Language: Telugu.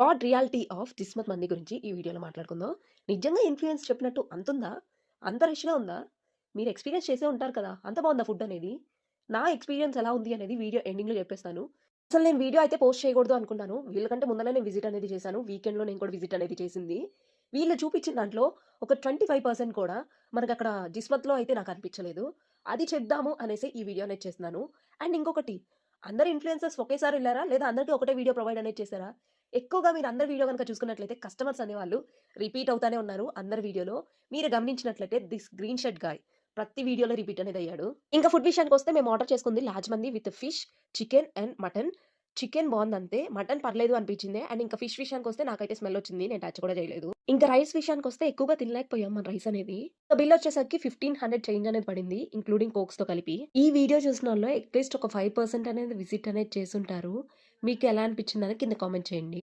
ఆడ్ రియాలిటీ ఆఫ్ జిస్మత్ మంది గురించి ఈ వీడియోలో మాట్లాడుకుందాం. నిజంగా ఇన్‌ఫ్లుయెన్స్ చెప్పినట్టు అంతుందా? అంత రష్‌గా ఉందా? మీరు ఎక్స్‌పీరియన్స్ చేసే ఉంటారు కదా! అంత బాగుందా ఫుడ్ అనేది? నా ఎక్స్‌పీరియన్స్ ఎలా ఉంది అనేది వీడియో ఎండింగ్‌లో చెప్పేస్తాను. అసలు నేను వీడియో అయితే పోస్ట్ చేయకూడదు అనుకున్నాను. వీళ్ళకంటే ముందర నేను విజిట్ అనేది చేశాను. వీకెండ్‌లో నేను కూడా విజిట్ అనేది చేసింది. వీళ్ళు చూపించిన దాంట్లో ఒక 25% కూడా అక్కడ జిస్మత్‌లో అయితే నాకు అనిపించలేదు. అది చెప్దాము అనేసి ఈ వీడియో అనేది చేస్తున్నాను. అండ్ ఇంకొకటి అందరు ఇన్‌ఫ్లుయెన్సర్స్ ఒకేసారి వెళ్ళారా లేదా అందరికీ ఒకటే వీడియో ప్రొవైడ్ అనేది చేశారా? ఎక్కువగా మీరు అందరి వీడియో కనుక చూసుకున్నట్లయితే కస్టమర్స్ అనేవాళ్ళు రిపీట్ అవుతానే ఉన్నారు అందరి వీడియోలో. మీరు గమనించినట్లయితే దిస్ గ్రీన్ షర్ట్ గాయ్ ప్రతి వీడియోలో రిపీట్ అనేది అయ్యాడు. ఇంకా ఫుడ్ విషయానికి వస్తే మేము ఆర్డర్ చేసుకుంది లార్జ్ మంది with fish, chicken and mutton. Chicken బాగుందంతే mutton పర్లేదు అనిపించింది. అండ్ ఇంకా ఫిష్ విషయానికి వస్తే నాకైతే స్మెల్ వచ్చింది. నేను టచ్ కూడా చేయలేదు. ఇంకా రైస్ విషయానికి వస్తే ఎక్కువగా తినలేకపోయాం మన రైస్ అనేది. బిల్ వచ్చేసరికి 1500 చేంజ్ అనేది పడింది. ఇంక్లూడింగ్ కోక్స్తో కలిపి. ఈ వీడియో చూసినోళ్ళు అట్‌లీస్ట్ ఒక ఫైవ్ పర్సెంట్ అనేది విజిట్ అనేది చేసుంటారు. మీకు ఎలా అనిపించింది అనిపించిందని కింద కామెంట్ చేయండి.